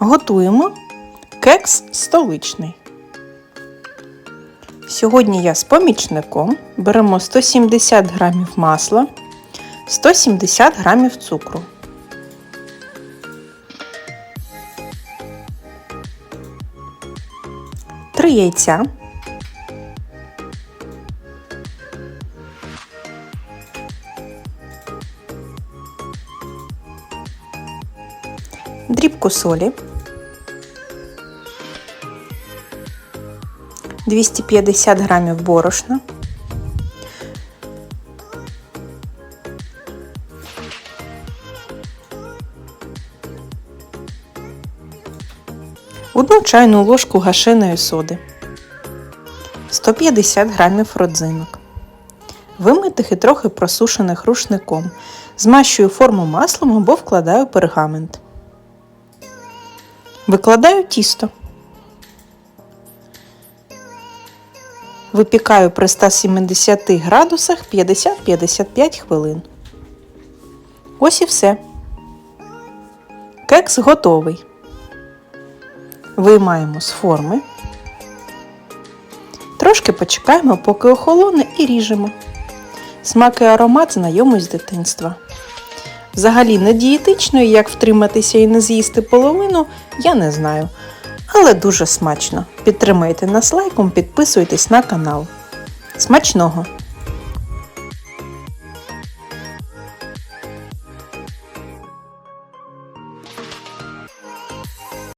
Готуємо кекс столичний. Сьогодні я з помічником беремо 170 г масла, 170 г цукру. Три яйця. Дрібку солі. 250 грамів борошна. Одну чайну ложку гашеної соди. 150 грамів родзинок. Вимитих і трохи просушених рушником. Змащую форму маслом або вкладаю пергамент. Викладаю тісто. Випікаю при 170 градусах 50-55 хвилин. Ось і все. Кекс готовий. Виймаємо з форми. Трошки почекаємо, поки охолоне і ріжемо. Смак і аромат знайомий з дитинства. Взагалі не дієтично, і як втриматися і не з'їсти половину, я не знаю. Але дуже смачно. Підтримайте нас лайком, підписуйтесь на канал. Смачного!